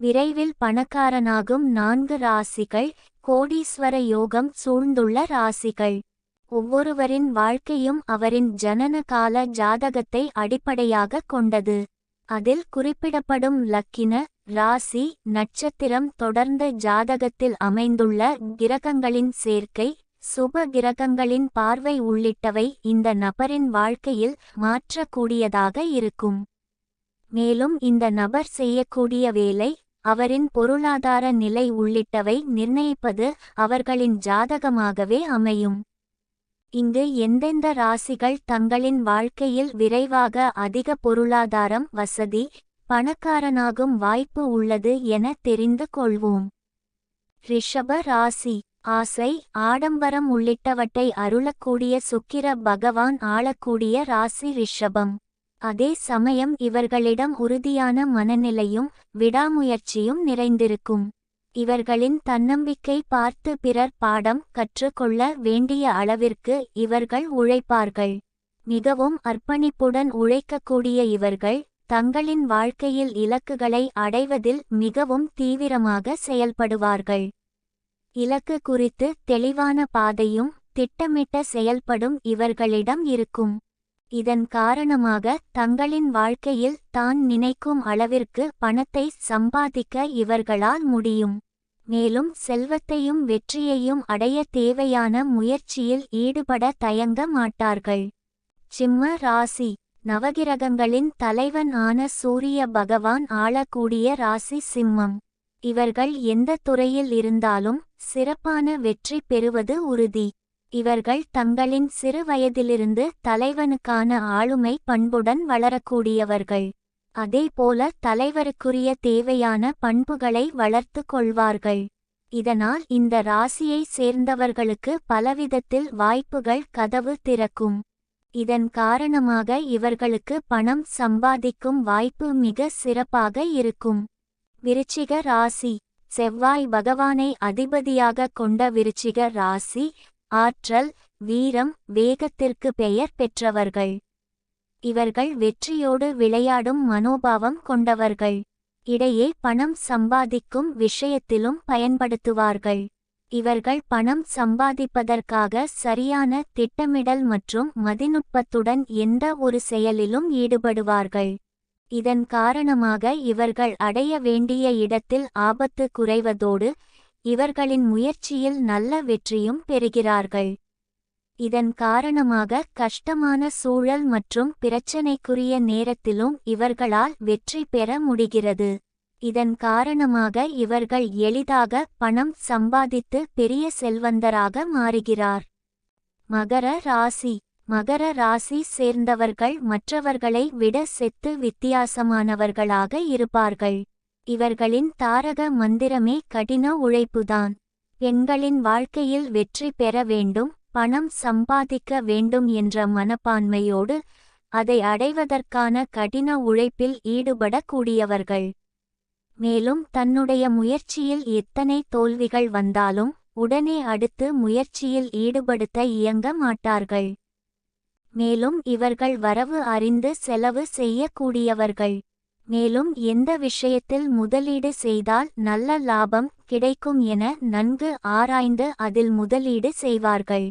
விரைவில் பணக்காரனாகும் நான்கு ராசிகள் கோடீஸ்வர யோகம் சூழ்ந்துள்ள ராசிகள். ஒவ்வொருவரின் வாழ்க்கையும் அவரின் ஜனன கால ஜாதகத்தை அடிப்படையாக கொண்டது. அதில் குறிப்பிடப்படும் லக்கின ராசி நட்சத்திரம் தொடர்ந்த ஜாதகத்தில் அமைந்துள்ள கிரகங்களின் சேர்க்கை சுப கிரகங்களின் பார்வை உள்ளிட்டவை இந்த நபரின் வாழ்க்கையில் மாற்றக்கூடியதாக இருக்கும். மேலும் இந்த நபர் செய்யக்கூடிய வேலை அவரின் பொருளாதார நிலை உள்ளிட்டவை நிர்ணயிப்பது அவர்களின் ஜாதகமாகவே அமையும். இங்கு எந்தெந்த ராசிகள் தங்களின் வாழ்க்கையில் விரைவாக அதிக பொருளாதாரம் வசதி பணக்காரனாகும் வாய்ப்பு உள்ளது என தெரிந்து கொள்வோம். ரிஷப ராசி. ஆசை ஆடம்பரம் உள்ளிட்டவற்றை அருளக்கூடிய சுக்கிர பகவான் ஆளக்கூடிய ராசி ரிஷபம். அதே சமயம் இவர்களிடம் உறுதியான மனநிலையும் விடாமுயற்சியும் நிறைந்திருக்கும். இவர்களின் தன்னம்பிக்கை பார்த்து பிறர் பாடம் கற்றுக்கொள்ள வேண்டிய அளவிற்கு இவர்கள் உழைப்பார்கள். மிகவும் அர்ப்பணிப்புடன் உழைக்கக்கூடிய இவர்கள் தங்களின் வாழ்க்கையில் இலக்குகளை அடைவதில் மிகவும் தீவிரமாக செயல்படுவார்கள். இலக்கு குறித்து தெளிவான பாதையும் திட்டமிட்ட செயல்படும் இவர்களிடம் இருக்கும். இதன் காரணமாக தங்களின் வாழ்க்கையில் தான் நினைக்கும் அளவிற்கு பணத்தை சம்பாதிக்க இவர்களால் முடியும். மேலும் செல்வத்தையும் வெற்றியையும் அடைய தேவையான முயற்சியில் ஈடுபட தயங்க மாட்டார்கள். சிம்ம ராசி. நவகிரகங்களின் தலைவன் ஆன சூரிய பகவான் ஆளக்கூடிய ராசி சிம்மம். இவர்கள் எந்த துறையில் இருந்தாலும் சிறப்பான வெற்றி பெறுவது உறுதி. இவர்கள் தங்களின் சிறு வயதிலிருந்து தலைவனுக்கான ஆளுமை பண்புடன் வளரக்கூடியவர்கள். அதேபோல தலைவருக்குரிய தேவையான பண்புகளை வளர்த்து கொள்வார்கள். இதனால் இந்த ராசியை சேர்ந்தவர்களுக்கு பலவிதத்தில் வாய்ப்புகள் கதவு திறக்கும். இதன் காரணமாக இவர்களுக்கு பணம் சம்பாதிக்கும் வாய்ப்பு மிக சிறப்பாக இருக்கும். விருச்சிக ராசி. செவ்வாய் பகவானை அதிபதியாக கொண்ட விருச்சிக ராசி. ஆற்றல் வீரம் வேகத்திற்கு பெயர் பெற்றவர்கள். இவர்கள் வெற்றியோடு விளையாடும் மனோபாவம் கொண்டவர்கள். இடையே பணம் சம்பாதிக்கும் விஷயத்திலும் பயன்படுத்துவார்கள். இவர்கள் பணம் சம்பாதிப்பதற்காக சரியான திட்டமிடல் மற்றும் மதிநுட்பத்துடன் எந்த ஒரு செயலிலும் ஈடுபடுவார்கள். இதன் காரணமாக இவர்கள் அடைய வேண்டிய இடத்தில் ஆபத்து குறைவதோடு இவர்களின் முயற்சியில் நல்ல வெற்றியும் பெறுகிறார்கள். இதன் காரணமாக கஷ்டமான சூழல் மற்றும் பிரச்சனைக்குரிய நேரத்திலும் இவர்களால் வெற்றி பெற முடிகிறது. இதன் காரணமாக இவர்கள் எளிதாக பணம் சம்பாதித்து பெரிய செல்வந்தராக மாறுகிறார். மகர ராசி. மகர ராசி சேர்ந்தவர்கள் மற்றவர்களை விட செத்து வித்தியாசமானவர்களாக இருப்பார்கள். இவர்களின் தாரக மந்திரமே கடின உழைப்புதான். பெண்களின் வாழ்க்கையில் வெற்றி பெற வேண்டும் பணம் சம்பாதிக்க வேண்டும் என்ற மனப்பான்மையோடு அதை அடைவதற்கான கடின உழைப்பில் ஈடுபடக்கூடியவர்கள். மேலும் தன்னுடைய முயற்சியில் எத்தனை தோல்விகள் வந்தாலும் உடனே அடுத்து முயற்சியில் ஈடுபடுத்த இயங்க மாட்டார்கள். மேலும் இவர்கள் வரவு அறிந்து செலவு செய்யக்கூடியவர்கள். மேலும் எந்த விஷயத்தில் முதலீடு செய்தால் நல்ல லாபம் கிடைக்கும் என நன்கு ஆராய்ந்து அதில் முதலீடு செய்வார்கள்.